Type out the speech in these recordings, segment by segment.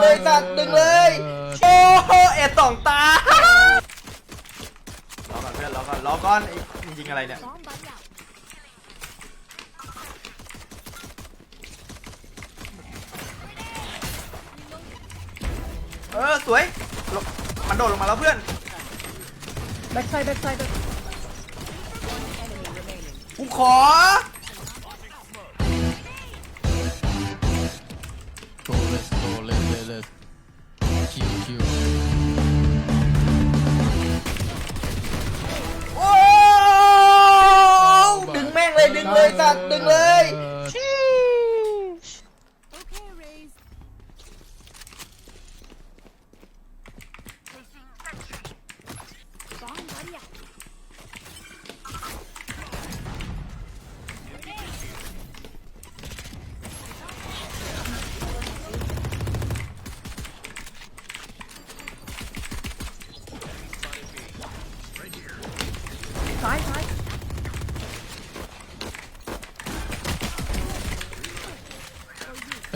เลยสัตว์ดึงเลย โอ้โหเอ็ดสองตารอก่อนเพื่อนรอก่อนรอก่อนไอ้มึงยิงอะไรเนี่ย Bomb buddy out. เออสวยลงมันโดดลงมาแล้วเพื่อน แบ็กไซด์แบ็กไซด์กูขอ Ngak dengar.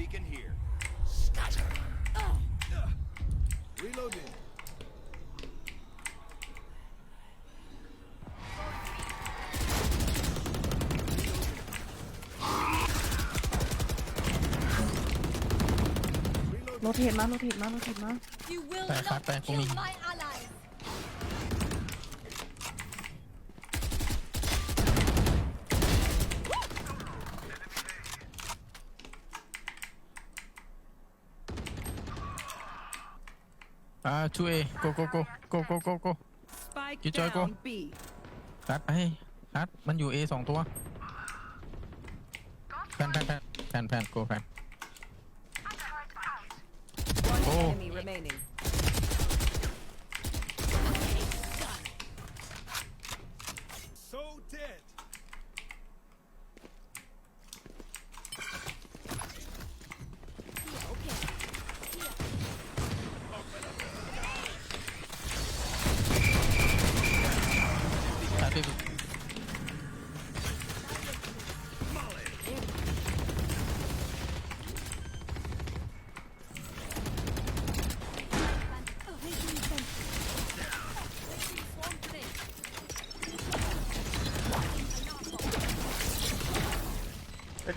Beacon here. Reloading. โรเทตมาโรเทตมาโรเทตมา You will Back, not back, back, kill Umi. my allies. อ่าช่วย go go go go go go go Spike Good job, down go. B. รัดไปรัดมันอยู่ A สองตัวแพนแพนแพนแพนแพน go แพน One Oh. enemy remaining.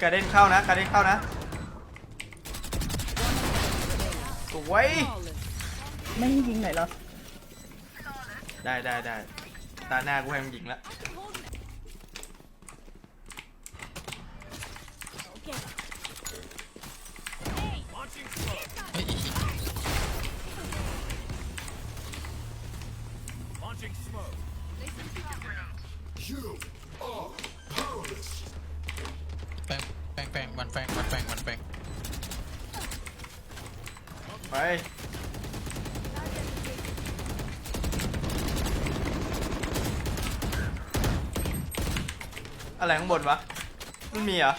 การเด้นเข้านะการเด้นเข้านะสวย Flawless. ไม่ให้ยิงหน่อยเหรอ ได้ได้ได้ตาหน้ากูให้มึงยิงละ Okay. Launching smoke. เฮ้ย Launching smoke. You are powerless. แปงแปงแปงวันแปงวันแปงวันแปงไปอะไรข้างบนวะไม่มีเหรอ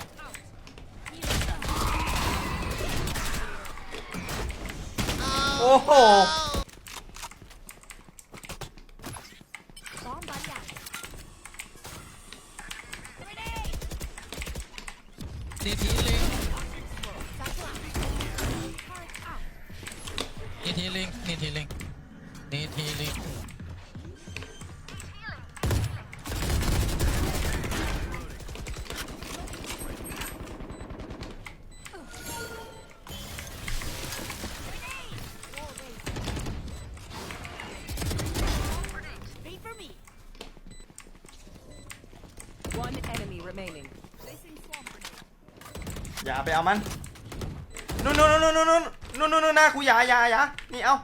โอ้โห เจทีลิงเจทีลิงนี่ทีลิงนี่ทีลิงาไปเอามันนู่นนู่นนู่นนู่นนู่นนู่นนู่นหน้ากูอยายายานี่เอา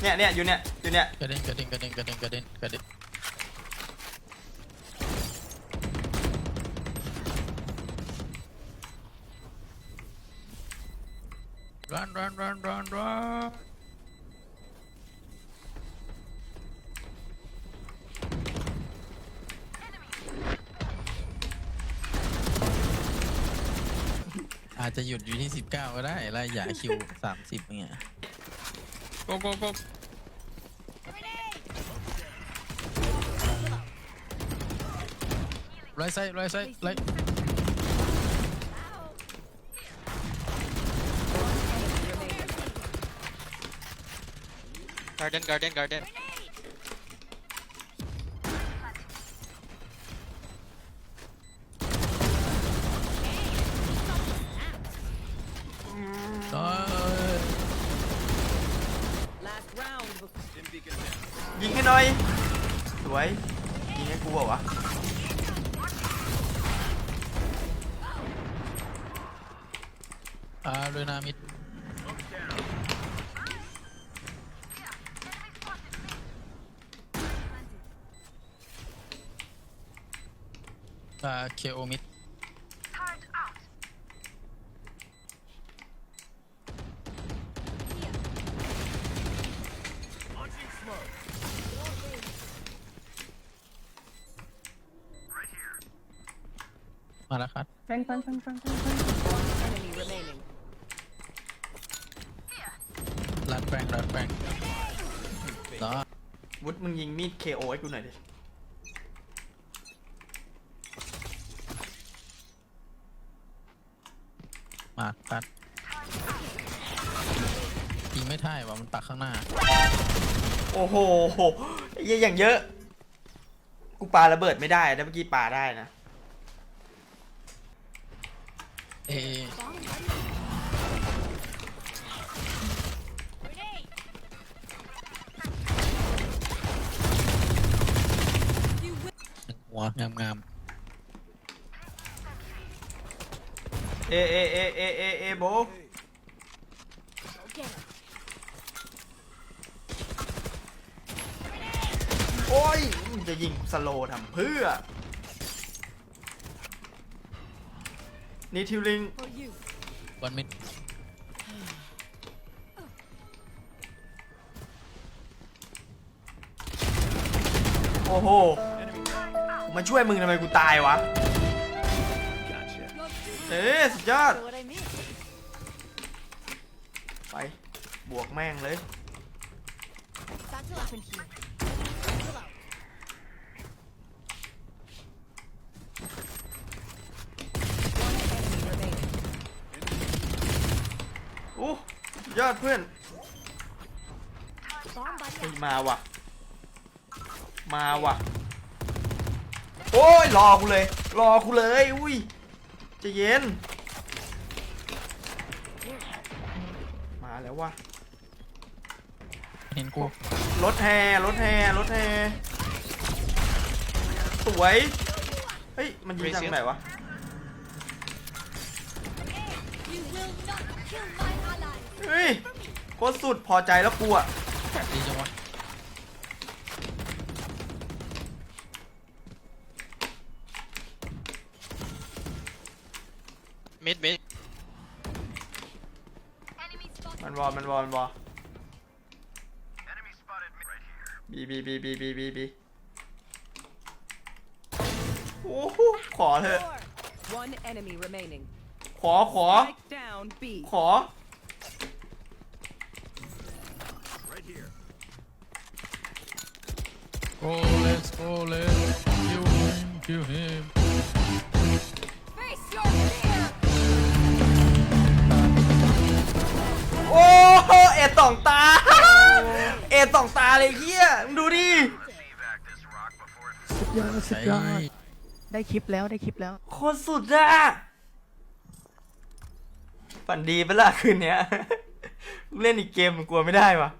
เนี่ยเนี่ยอยู่เนี่ยอยู่เนี่ยกระเด็นกระเด็นกระเด็นกระเด็นกระเด็นกระเด็นรันรันรันรันรัน อาจจะหยุดอยู่ที่19ก็ได้ไล่หยาคิว30เนี่ย go go go right side right side right Garden, garden, garden. Nice. Last round before ยิงให้หน่อย สวย ยิงให้กูเปล่าวะอ่าเรือนามิดอ่าเคโอมิด มาแล้วครับแฟงแฟงแฟงแฟงแฟง enemy remaining. รัดแปลงรัดแปลงต่อวุฒมึงยิงมีด KO ให้กูหน่อยดิ มาคัดยิงไม่ท่ายว่ะมันปักข้างหน้า โอ้โหไอ้เหี้ยอย่างเยอะ กูปาระเบิดไม่ได้แต่เมื่อกี้ปาได้นะ เอ Bomb ready. Grenade. You will หัวงามงามเอเอเอเอเอเอโบ go get him. โอ้ยมึงจะยิงสโลว์ทำเพื่อ นี่ทิวลิง For you. วันมิดโอ้โหมาช่วยมึงทำไมกูตายวะ Gotcha. You're too เอ๊ะสุดยอด know what I mean. ไป บวกแม่งเลย Satchel up in here. Satchel out. One enemy remaining. โอ้สุด ยอดเพื่อน Bomb buddy เฮ้ย out. มาว่ะ มาว่ะ โอ้ยรอกูเลย รอกูเลย อุ้ยใจะเย็น มาแล้วว่ะ เห็นกูรถแห่รถแห่รถแห่สวย เฮ้ย มันยิงจากไหนวะ You will not kill my allies. เฮ้ยโคตรสุดพอใจแล้วกูอะดีจังวะ Mid, mid. Enemy spotted. มันวอลมันวอลมันวอลบีบีบีบีบีบีบีโอ้โหขอเถอะ One enemy remaining. ขอขอ Strike down B. ขอ Right here. go let's go let's kill him kill him Face your fear. โอ้โหเอ็ดสองตา เอ็ดสองตาเลยเฮียมึงดูดิ สุดยอดสุดยอดไอ้ได้คลิปแล้วได้คลิปแล้ว โคตรสุดอะ ฝันดีปล่ะคืนเนี้ยเล่นอีกเกมมันกลัวไม่ได้วะ